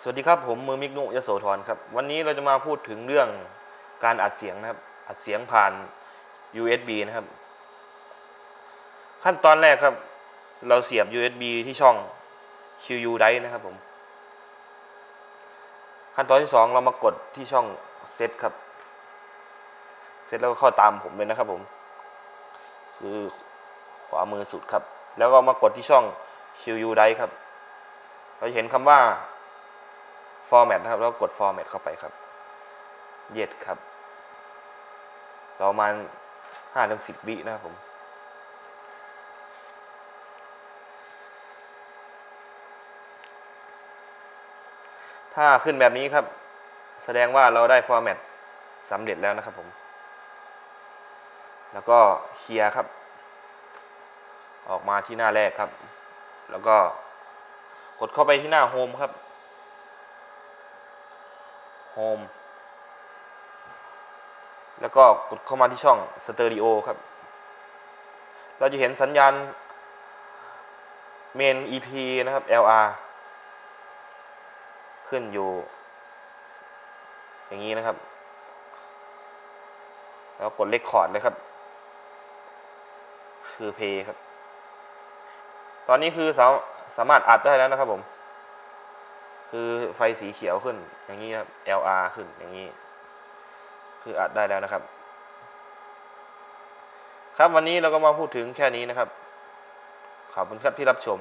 สวัสดีครับผมมือมิกนุยโสธรครับ วันนี้เราจะมาพูดถึงเรื่องการอัดเสียงนะครับ อัดเสียงผ่าน USB นะครับ ขั้นตอนแรกครับ เราเสียบ USB ที่ช่อง QU Drive นะครับผม ขั้นตอนที่สองเรามากดที่ช่องเซตครับเซตแล้วก็เข้าตามผมเลยนะครับผม คือขวามือสุดครับ แล้วก็มากดที่ช่อง QU Drive ครับ เราจะเห็นคำว่า format นะครับ แล้วกด format เข้าไปครับ เย็ดครับเราประมาณห้าถึงสิบวินะครับผมถ้าขึ้นแบบนี้ครับ แสดงว่าเราได้ format สำเร็จแล้วนะครับผม แล้วก็เคลียร์ครับ ออกมาที่หน้าแรกครับ แล้วก็กดเข้าไปที่หน้าโฮมครับ โฮมแล้วก็กดเข้ามาที่ช่องสเตอริโอครับ เราจะเห็นสัญญาณเมน EP นะครับ LR ขึ้นอยู่ อย่างนี้นะครับ แล้วกดเลคคอร์ดเลยครับ คือเพย์ครับ ตอนนี้คือสาสามารถอัดได้แล้วนะครับผม คือไฟสีเขียวขึ้นอย่างนี้ครับ LR ขึ้นอย่างนี้ คืออัดได้แล้วนะครับ ครับวันนี้เราก็มาพูดถึงแค่นี้นะครับ ขอบคุณครับที่รับชม